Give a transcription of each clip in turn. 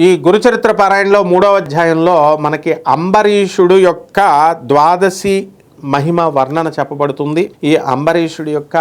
ఈ గురుచరిత్ర పారాయణలో మూడవ అధ్యాయంలో మనకి అంబరీషుడు యొక్క ద్వాదశి మహిమ వర్ణన చెప్పబడుతుంది. ఈ అంబరీషుడి యొక్క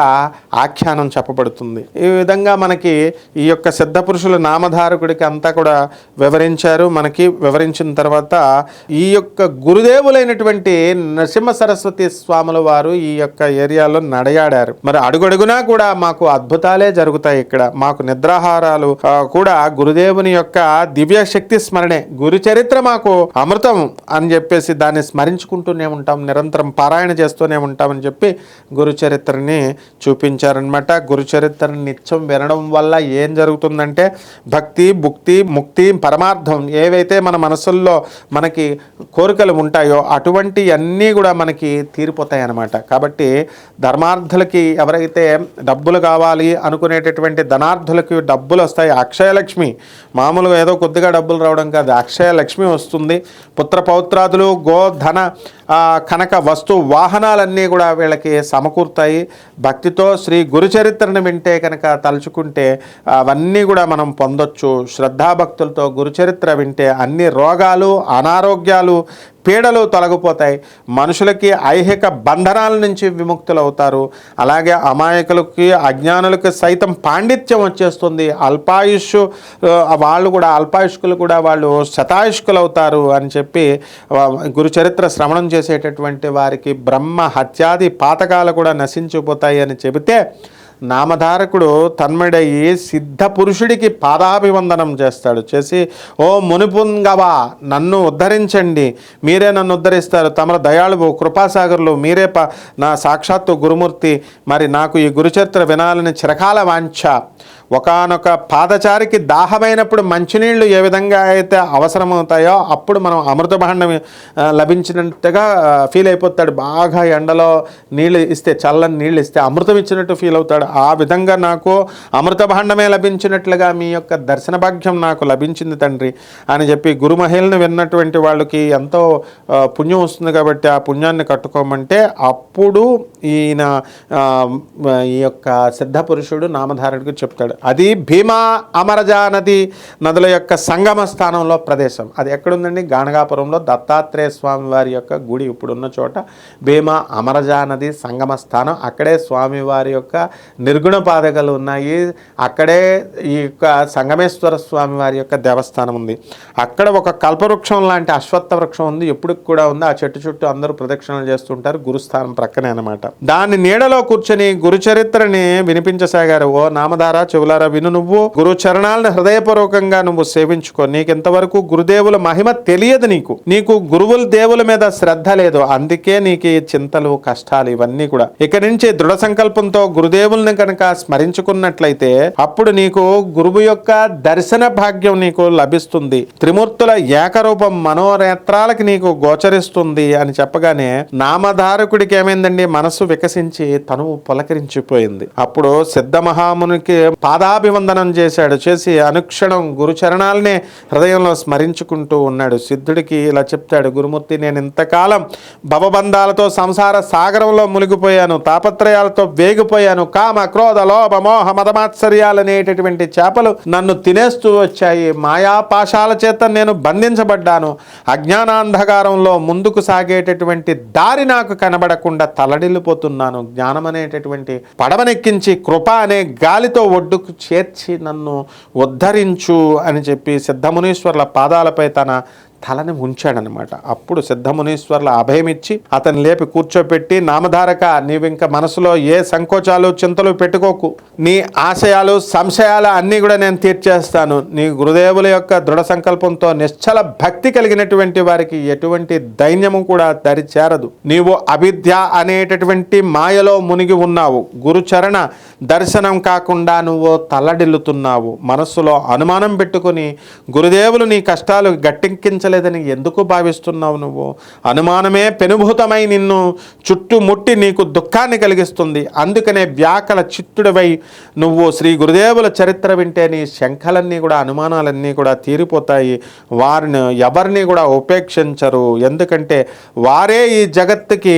ఆఖ్యానం చెప్పబడుతుంది. ఈ విధంగా మనకి ఈ యొక్క సిద్ధ పురుషుల నామధారకుడికి అంతా కూడా వివరించారు. మనకి వివరించిన తర్వాత ఈ యొక్క గురుదేవులైనటువంటి నరసింహ సరస్వతి స్వాముల వారు ఈ యొక్క ఏరియాలో నడయాడారు. మరి అడుగడుగునా కూడా మాకు అద్భుతాలే జరుగుతాయి ఇక్కడ. మాకు నిద్రాహారాలు కూడా గురుదేవుని యొక్క దివ్య శక్తి స్మరణే. గురు చరిత్ర మాకు అమృతం అని చెప్పేసి దాన్ని స్మరించుకుంటూనే ఉంటాం. నిరంతరం పారాయణ చేస్తూనే ఉంటామని చెప్పి గురుచరిత్రని చూపించారనమాట గురుచరిత్రని నిత్యం వినడం వల్ల ఏం జరుగుతుందంటే భక్తి భుక్తి ముక్తి పరమార్థం ఏవైతే మన మనసుల్లో మనకి కోరికలు ఉంటాయో అటువంటి అన్నీ కూడా మనకి తీరిపోతాయి అన్నమాట కాబట్టి ధర్మార్థులకి ఎవరైతే డబ్బులు కావాలి అనుకునేటటువంటి ధనార్థులకి డబ్బులు వస్తాయి. అక్షయలక్ష్మి మామూలుగా ఏదో కొద్దిగా డబ్బులు రావడం కాదు. అక్షయలక్ష్మి వస్తుంది. పుత్ర పౌత్రాదులు గోధన కనక వస్తు వాహనాలన్నీ కూడా వీళ్ళకి సమకూరుతాయి. భక్తితో శ్రీ గురుచరిత్రను వింటే కనుక తలుచుకుంటే అవన్నీ కూడా మనం పొందొచ్చు. శ్రద్ధాభక్తులతో గురుచరిత్ర వింటే అన్ని రోగాలు అనారోగ్యాలు పీడలు తొలగిపోతాయి. మనుషులకి ఐహిక బంధనాల నుంచి విముక్తులు అవుతారు అలాగే అమాయకులకి అజ్ఞానులకి సైతం పాండిత్యం వచ్చేస్తుంది. అల్పాయుష్ వాళ్ళు కూడా అల్పాయుష్కులు కూడా వాళ్ళు శతాయుష్కులు అవుతారు అని చెప్పి గురుచరిత్ర శ్రవణం చేసేటటువంటి వారికి బ్రహ్మ హత్యాది పాతకాలు కూడా నశించిపోతాయి అని చెబితే నామధారకుడు తన్మడయ్యి సిద్ధ పురుషుడికి పాదాభివందనం చేస్తాడు. చేసి ఓ మునిపుంగవా నన్ను ఉద్ధరించండి. మీరే నన్ను ఉద్ధరిస్తారు. తమ దయాళువు కృపాసాగర్లు మీరే ప నా సాక్షాత్తు గురుమూర్తి. మరి నాకు ఈ గురుచరిత్ర వినాలని చిరకాల వాంఛ. ఒకానొక పాదచారికి దాహమైనప్పుడు మంచినీళ్ళు ఏ విధంగా అయితే అవసరమవుతాయో అప్పుడు మనం అమృత భాండం లభించినట్టుగా ఫీల్ అయిపోతాడు. బాగా ఎండలో నీళ్ళు ఇస్తే చల్లని నీళ్ళు ఇస్తే అమృతం ఇచ్చినట్టు ఫీల్ అవుతాడు. ఆ విధంగా నాకు అమృత భాండమే లభించినట్లుగా మీ యొక్క దర్శన భాగ్యం నాకు లభించింది తండ్రి అని చెప్పి గురుమహిళను విన్నటువంటి వాళ్ళకి ఎంతో పుణ్యం వస్తుంది కాబట్టి ఆ పుణ్యాన్ని కట్టుకోమంటే అప్పుడు ఈయన ఈ యొక్క సిద్ధ పురుషుడు నామధారుడికి చెప్తాడు. అది భీమా అమరజా నది నదుల యొక్క సంగమ స్థానంలో ప్రదేశం. అది ఎక్కడుందండి? గాణగాపురంలో దత్తాత్రేయ స్వామి వారి యొక్క గుడి ఇప్పుడున్న చోట భీమా అమరజా నది సంగమ స్థానం. అక్కడే స్వామివారి యొక్క నిర్గుణ పాదకలు ఉన్నాయి. అక్కడే ఈ యొక్క సంగమేశ్వర స్వామి వారి యొక్క దేవస్థానం ఉంది. అక్కడ ఒక కల్పవృక్షం లాంటి అశ్వత్థ వృక్షం ఉంది. ఎప్పటికి కూడా ఉంది. ఆ చెట్టు చుట్టూ అందరూ ప్రదక్షిణలు చేస్తుంటారు. గురుస్థానం ప్రక్కనే అనమాట దాని నీడలో కూర్చొని గురు చరిత్రని వినిపించసాగారు. ఓ నామధార చెవులారా విను నువ్వు. గురు చరణాలను హృదయపూర్వకంగా నువ్వు సేవించుకో. నీకు ఇంతవరకు గురుదేవుల మహిమ తెలియదు నీకు. నీకు గురువుల దేవుల మీద శ్రద్ధ లేదు. అందుకే నీకు ఈ చింతలు కష్టాలు ఇవన్నీ కూడా. ఇక నుంచి దృఢ సంకల్పంతో గురుదేవుల్ని కనుక స్మరించుకున్నట్లయితే అప్పుడు నీకు గురువు యొక్క దర్శన భాగ్యం నీకు లభిస్తుంది. త్రిమూర్తుల ఏకరూపం మనోరేత్రాలకి నీకు గోచరిస్తుంది అని చెప్పగానే నామధారకుడికి ఏమైందండి? మనసు వికసించి తనువు పులకరించిపోయింది. అప్పుడు సిద్ధ మహామునికి పాదాభివందనం చేశాడు. చేసి అనుక్షణం గురుచరణాలనే హృదయంలో స్మరించుకుంటూ ఉన్నాడు. సిద్ధుడికి ఇలా చెప్తాడు గురుమూర్తి నేను ఇంతకాలం భవబంధాలతో సంసార సాగరంలో మునిగిపోయాను. తాపత్రయాలతో వేగిపోయాను. కామ క్రోధ లోభ మోహ మదమాత్సర్యాలు అనేటటువంటి చేపలు నన్ను తినేస్తూ వచ్చాయి. మాయాపాశాల చేత నేను బంధించబడ్డాను. అజ్ఞానాంధకారంలో ముందుకు సాగేటటువంటి దారి నాకు కనబడకుండా తలడిల్లిపోతున్నాను జ్ఞానం అనేటటువంటి పడవనెక్కించి కృప అనే గాలితో ఒడ్డుకు చేర్చి నన్ను ఉద్ధరించు అని చెప్పి సిద్ధమునీశ్వర్ల పాదాలపై తన తలని ఉంచాడనమాట అప్పుడు సిద్ధమునీశ్వర్ల అభయమిచ్చి అతన్ని లేపి కూర్చోపెట్టి నామధారక నీవింక మనసులో ఏ సంకోచాలు చింతలు పెట్టుకోకు. నీ ఆశయాలు సంశయాలు అన్నీ కూడా నేను తీర్చేస్తాను. నీ గురుదేవుల యొక్క దృఢ సంకల్పంతో నిశ్చల భక్తి కలిగినటువంటి వారికి ఎటువంటి దైన్యము కూడా దరిచేరదు నీవు అవిద్య అనేటటువంటి మాయలో మునిగి ఉన్నావు. గురుచరణ దర్శనం కాకుండా నువ్వు తల్లడిల్లుతున్నావు మనస్సులో అనుమానం పెట్టుకుని గురుదేవులు నీ కష్టాలు గట్టెక్కించ అనుగ్రహించలేదని ఎందుకు భావిస్తున్నావు నువ్వు? అనుమానమే పెనుభూతమై నిన్ను చుట్టుముట్టి నీకు దుఃఖాన్ని కలిగిస్తుంది. అందుకనే వ్యాకల చిత్తుడివై నువ్వు శ్రీ గురుదేవుల చరిత్ర వింటే నీ శంఖలన్నీ కూడా అనుమానాలన్నీ కూడా తీరిపోతాయి. వారిని ఎవరిని కూడా ఉపేక్షించరు. ఎందుకంటే వారే ఈ జగత్తుకి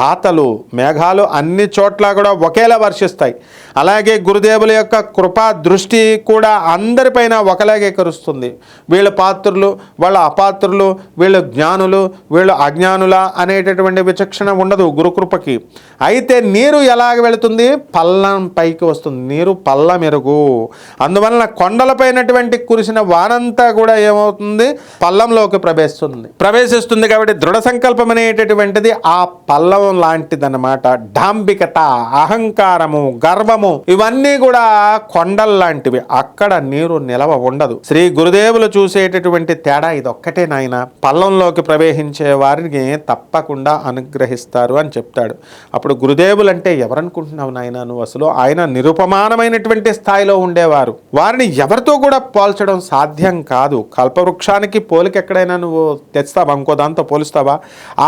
దాతలు. మేఘాలు అన్ని చోట్ల కూడా ఒకేలా వర్షిస్తాయి. అలాగే గురుదేవుల యొక్క కృపా దృష్టి కూడా అందరిపైన ఒకలాగే కరుస్తుంది. వీళ్ళ పాత్రులు వాళ్ళ అపాత్రులు వీళ్ళు జ్ఞానులు వీళ్ళు అజ్ఞానుల అనేటటువంటి విచక్షణ ఉండదు గురుకృపకి. అయితే నీరు ఎలాగ వెళుతుంది? పల్లం పైకి వస్తుంది. నీరు పల్ల మెరుగు. అందువలన కొండలపైనటువంటి కురిసిన వానంతా కూడా ఏమవుతుంది? పల్లంలోకి ప్రవేశిస్తుంది. ప్రవేశిస్తుంది కాబట్టి దృఢ సంకల్పం అనేటటువంటిది ఆ పల్లం లాంటిదన్నమాట. డాంబికత అహంకారము గర్వం గర్వము ఇవన్నీ కూడా కొండల్లాంటివి అక్కడ నీరు నిలవ ఉండదు. శ్రీ గురుదేవులు చూసేటటువంటి తేడా ఇదొక్కటే నాయన. పల్లంలోకి ప్రవేశించే వారిని తప్పకుండా అనుగ్రహిస్తారు అని చెప్తాడు. అప్పుడు గురుదేవులు అంటే ఎవరనుకుంటున్నావు నాయన నువ్వు అసలు? ఆయన నిరుపమానమైనటువంటి స్థాయిలో ఉండేవారు. వారిని ఎవరితో కూడా పోల్చడం సాధ్యం కాదు. కల్పవృక్షానికి పోలిక ఎక్కడైనా నువ్వు తెస్తావా? ఇంకో దాంతో పోలుస్తావా?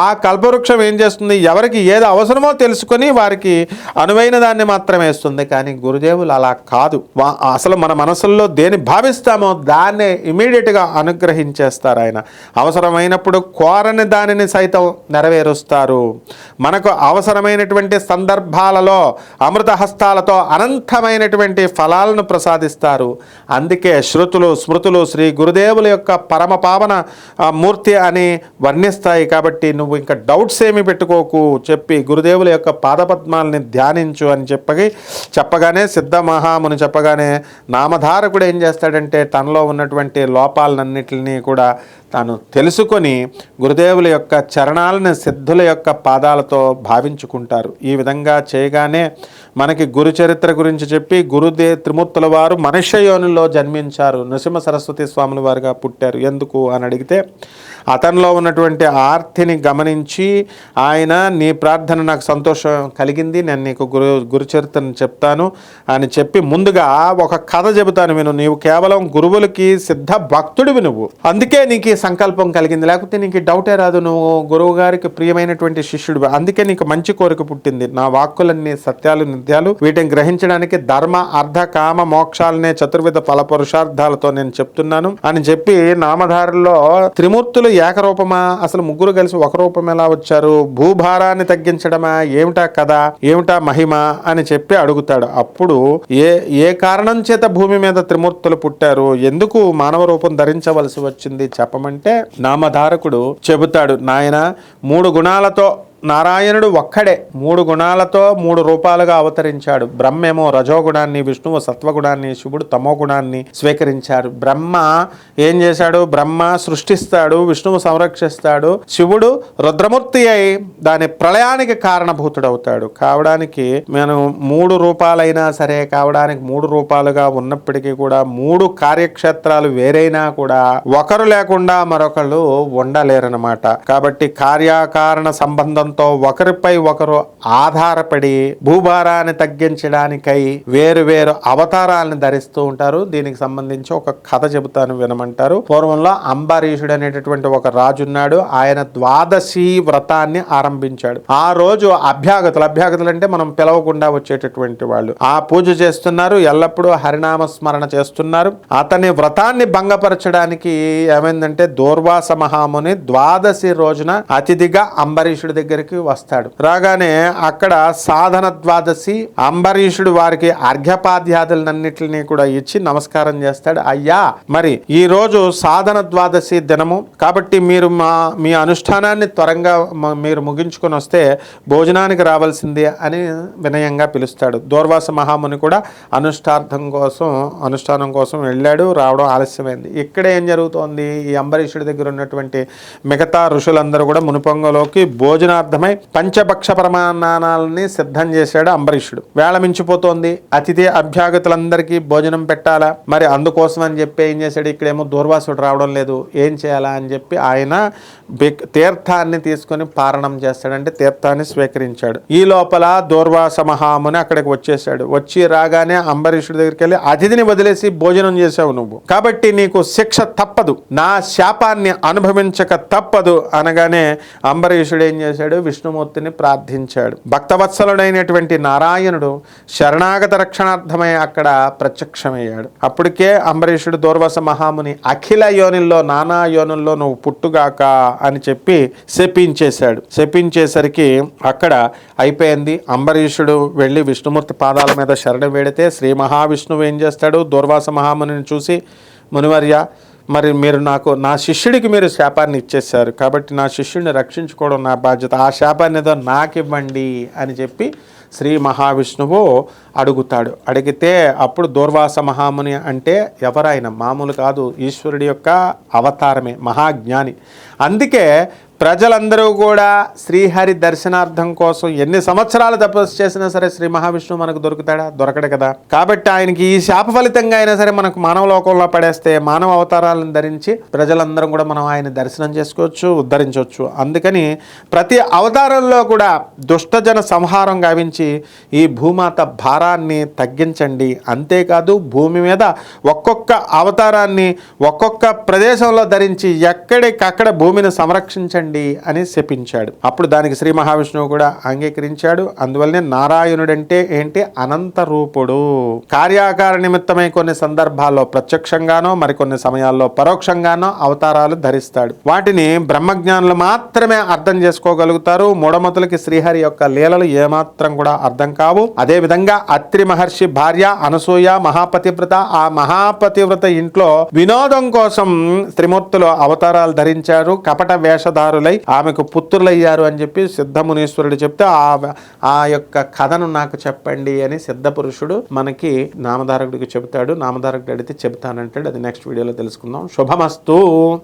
ఆ కల్పవృక్షం ఏం చేస్తుంది? ఎవరికి ఏది అవసరమో తెలుసుకొని వారికి అనువైన దాన్ని మాత్రమే ఇస్తుంది కానీ గురుదేవులు అలా కాదు. వా- అసలు మన మనసుల్లో దేని భావిస్తామో దాన్నే ఇమీడియట్గా అనుగ్రహించేస్తారు ఆయన. అవసరమైనప్పుడు కోరని దానిని సైతం నెరవేరుస్తారు. మనకు అవసరమైనటువంటి సందర్భాలలో అమృత హస్తాలతో అనంతమైనటువంటి ఫలాలను ప్రసాదిస్తారు. అందుకే శృతులు స్మృతులు శ్రీ గురుదేవుల యొక్క పరమ పావన మూర్తి అని వర్ణిస్తాయి. కాబట్టి నువ్వు ఇంకా డౌట్స్ ఏమి పెట్టుకోకు. చెప్పి గురుదేవుల యొక్క పాదపద్మాలని ధ్యానించు అని చెప్పి చెప్పగానే సిద్ధ మహాముని చెప్పగానే నామధారకుడు ఏం చేస్తాడంటే తనలో ఉన్నటువంటి లోపాలన్నింటినీ కూడా తాను తెలుసుకొని గురుదేవుల యొక్క చరణాలను సిద్ధుల యొక్క పాదాలతో భావించుకుంటారు. ఈ విధంగా చేయగానే మనకి గురు చరిత్ర గురించి చెప్పి గురుదే త్రిమూర్తుల వారు మనుష్య యోనిలో జన్మించారు. నృసింహ సరస్వతి స్వాముల వారుగా పుట్టారు. ఎందుకు అని అడిగితే అతనిలో ఉన్నటువంటి ఆర్తిని గమనించి ఆయన నీ ప్రార్థన నాకు సంతోషం కలిగింది నేను నీకు గురు గురుచరితను చెప్తాను అని చెప్పి ముందుగా ఒక కథ చెబుతాను విను. నీవు కేవలం గురువులకి సిద్ధ భక్తుడివి నువ్వు. అందుకే నీకు ఈ సంకల్పం కలిగింది. లేకపోతే నీకు డౌటే రాదు. నువ్వు గురువు గారికి ప్రియమైనటువంటి శిష్యుడు అందుకే నీకు మంచి కోరిక పుట్టింది. నా వాక్కులన్నీ సత్యాలు నిత్యాలు వీటిని గ్రహించడానికి ధర్మ అర్ధ కామ మోక్షాలనే చతుర్విధ ఫల పురుషార్థాలతో నేను చెప్తున్నాను అని చెప్పి నామధారుల్లో త్రిమూర్తులు ఏకరూపమా? అసలు ముగ్గురు కలిసి ఒక రూపం ఎలా వచ్చారు? భూభారాన్ని తగ్గించడమా? ఏమిటా కథ? ఏమిటా మహిమ? అని చెప్పి అడుగుతాడు. అప్పుడు ఏ ఏ కారణం చేత భూమి మీద త్రిమూర్తులు పుట్టారు? ఎందుకు మానవ రూపం ధరించవలసి వచ్చింది? చెప్పమంటే నామధారకుడు చెబుతాడు నాయన మూడు గుణాలతో నారాయణుడు ఒక్కడే మూడు గుణాలతో మూడు రూపాలుగా అవతరించాడు. బ్రహ్మేమో రజోగుణాన్ని విష్ణువు సత్వగుణాన్ని శివుడు తమో గుణాన్ని స్వీకరించాడు బ్రహ్మ ఏం చేశాడు? బ్రహ్మ సృష్టిస్తాడు విష్ణువు సంరక్షిస్తాడు శివుడు రుద్రమూర్తి అయి దాని ప్రళయానికి కారణభూతుడవుతాడు. కావడానికి మనం మూడు రూపాలైనా సరే కావడానికి మూడు రూపాలుగా ఉన్నప్పటికీ కూడా మూడు కార్యక్షేత్రాలు వేరైనా కూడా ఒకరు లేకుండా మరొకరు ఉండలేరన్నమాట. కాబట్టి కార్యకారణ సంబంధంతో ఒకరిపై ఒకరు ఆధారపడి భూభారాన్ని తగ్గించడానికై వేరు వేరు అవతారాలను ధరిస్తూ ఉంటారు. దీనికి సంబంధించి ఒక కథ చెబుతాను వినమంటారు. పూర్వంలో అంబరీషుడు అనేటటువంటి ఒక రాజు ఉన్నాడు. ఆయన ద్వాదశి వ్రతాన్ని ఆరంభించాడు. ఆ రోజు అభ్యాగతులు అభ్యాగతులు అంటే మనం పిలవకుండా వచ్చేటటువంటి వాళ్ళు. ఆ పూజ చేస్తున్నారు. ఎల్లప్పుడూ హరినామ స్మరణ చేస్తున్నారు. అతని వ్రతాన్ని భంగపరచడానికి ఏమైందంటే దూర్వాస మహాముని ద్వాదశి రోజున అతిథిగా అంబరీషుడి దగ్గరికి వస్తాడు. రాగానే అక్కడ సాధన ద్వాదశి అంబరీషుడు వారికి అర్ఘ్యపాధ్యాదులన్నింటినీ కూడా ఇచ్చి నమస్కారం చేస్తాడు. అయ్యా మరి ఈ రోజు సాధన ద్వాదశి దినము. కాబట్టి మీరు మా మీ అనుష్ఠానాన్ని త్వరగా మీరు ముగించుకొని వస్తే భోజనానికి రావాల్సిందే అని వినయంగా పిలుస్తాడు. దూర్వాస మహాముని కూడా అనుష్ఠార్థం కోసం అనుష్ఠానం కోసం వెళ్ళాడు రావడం ఆలస్యమైంది. ఇక్కడ ఏం జరుగుతోంది? ఈ అంబరీషుడి దగ్గర ఉన్నటువంటి మిగతా ఋషులందరూ కూడా మునుపొంగలోకి భోజనార్థం అర్థమై పంచభక్ష ప్రమాణాలని సిద్ధం చేశాడు అంబరీషుడు. వేళ మించిపోతోంది. అతిథి అభ్యాగతులందరికీ భోజనం పెట్టాలా? మరి అందుకోసం అని చెప్పి ఏం చేశాడు? ఇక్కడేమో దూర్వాసుడు రావడం లేదు. ఏం చేయాలా అని చెప్పి ఆయన బిక్- తీర్థాన్ని తీసుకొని పారణం చేస్తాడంటే తీర్థాన్ని స్వీకరించాడు. ఈ లోపల దూర్వాస మహాముని అక్కడికి వచ్చేసాడు వచ్చి రాగానే అంబరీషుడి దగ్గరికి వెళ్ళి అతిథిని వదిలేసి భోజనం చేసావు నువ్వు. కాబట్టి నీకు శిక్ష తప్పదు. నా శాపాన్ని అనుభవించక తప్పదు. అనగానే అంబరీషుడు ఏం చేశాడు? విష్ణుమూర్తిని ప్రార్థించాడు. భక్తవత్సలుడైనటువంటి నారాయణుడు శరణాగత రక్షణార్థమై అక్కడ ప్రత్యక్షమయ్యాడు. అప్పటికే అంబరీషుడు దూర్వాస మహాముని అఖిల యోనిల్లో నానా యోనుల్లో నువ్వు పుట్టుగాక అని చెప్పి శపించేశాడు. శపించేసరికి అక్కడ అయిపోయింది. అంబరీషుడు వెళ్ళి విష్ణుమూర్తి పాదాల మీద శరణ వేడితే శ్రీ మహావిష్ణువు ఏం చేస్తాడు? దూర్వాస మహామునిని చూసి మునివర్య మరి మీరు నాకు నా శిష్యుడికి మీరు శాపాన్ని ఇచ్చేశారు. కాబట్టి నా శిష్యుడిని రక్షించుకోవడం నా బాధ్యత. ఆ శాపాన్ని ఏదో నాకు ఇవ్వండి అని చెప్పి శ్రీ మహావిష్ణువు అడుగుతాడు. అడిగితే అప్పుడు దూర్వాస మహాముని అంటే ఎవరైనా మామూలు కాదు ఈశ్వరుడి యొక్క అవతారమే మహాజ్ఞాని. అందుకే ప్రజలందరూ కూడా శ్రీహరి దర్శనార్థం కోసం ఎన్ని సంవత్సరాలు తపస్సు చేసినా సరే శ్రీ మహావిష్ణువు మనకు దొరుకుతాడా? దొరకడు కదా. కాబట్టి ఆయనకి ఈ శాప ఫలితంగా అయినా సరే మనకు మానవ లోకంలో పడేస్తే మానవ అవతారాలను ధరించి ప్రజలందరం కూడా మనం ఆయన దర్శనం చేసుకోవచ్చు ఉద్ధరించవచ్చు. అందుకని ప్రతి అవతారంలో కూడా దుష్టజన సంహారం గావించి ఈ భూమాత భారాన్ని తగ్గించండి. అంతేకాదు భూమి మీద ఒక్కొక్క అవతారాన్ని ఒక్కొక్క ప్రదేశంలో ధరించి ఎక్కడికక్కడ భూమిని సంరక్షించండి. అని శపించాడు. అప్పుడు దానికి శ్రీ మహావిష్ణువు కూడా అంగీకరించాడు. అందువల్లనే నారాయణుడంటే ఏంటి? అనంత రూపుడు. కార్యాకార నిమిత్తమై కొన్ని సందర్భాల్లో ప్రత్యక్షంగానో మరికొన్ని సమయాల్లో పరోక్షంగానో అవతారాలు ధరిస్తాడు. వాటిని బ్రహ్మజ్ఞానులు మాత్రమే అర్థం చేసుకోగలుగుతారు. మూడమతులకి శ్రీహరి యొక్క లీలలు ఏమాత్రం కూడా అర్థం కావు. అదే విధంగా అత్రి మహర్షి భార్య అనసూయ మహాపతివ్రత ఆ మహాపతివ్రత ఇంట్లో వినోదం కోసం త్రిమూర్తులు అవతారాలు ధరించారు. కపట వేషధారులు ఆమెకు పుత్రులయ్యారు అని చెప్పి సిద్ధమునీశ్వరుడు చెప్తే ఆ ఆ యొక్క కథను నాకు చెప్పండి అని సిద్ధ పురుషుడు మనకి నామధారకుడికి చెబుతాడు. నామధారకుడు అడిగితే చెబుతానంటాడు. అది నెక్స్ట్ వీడియోలో తెలుసుకుందాం. శుభమస్తు.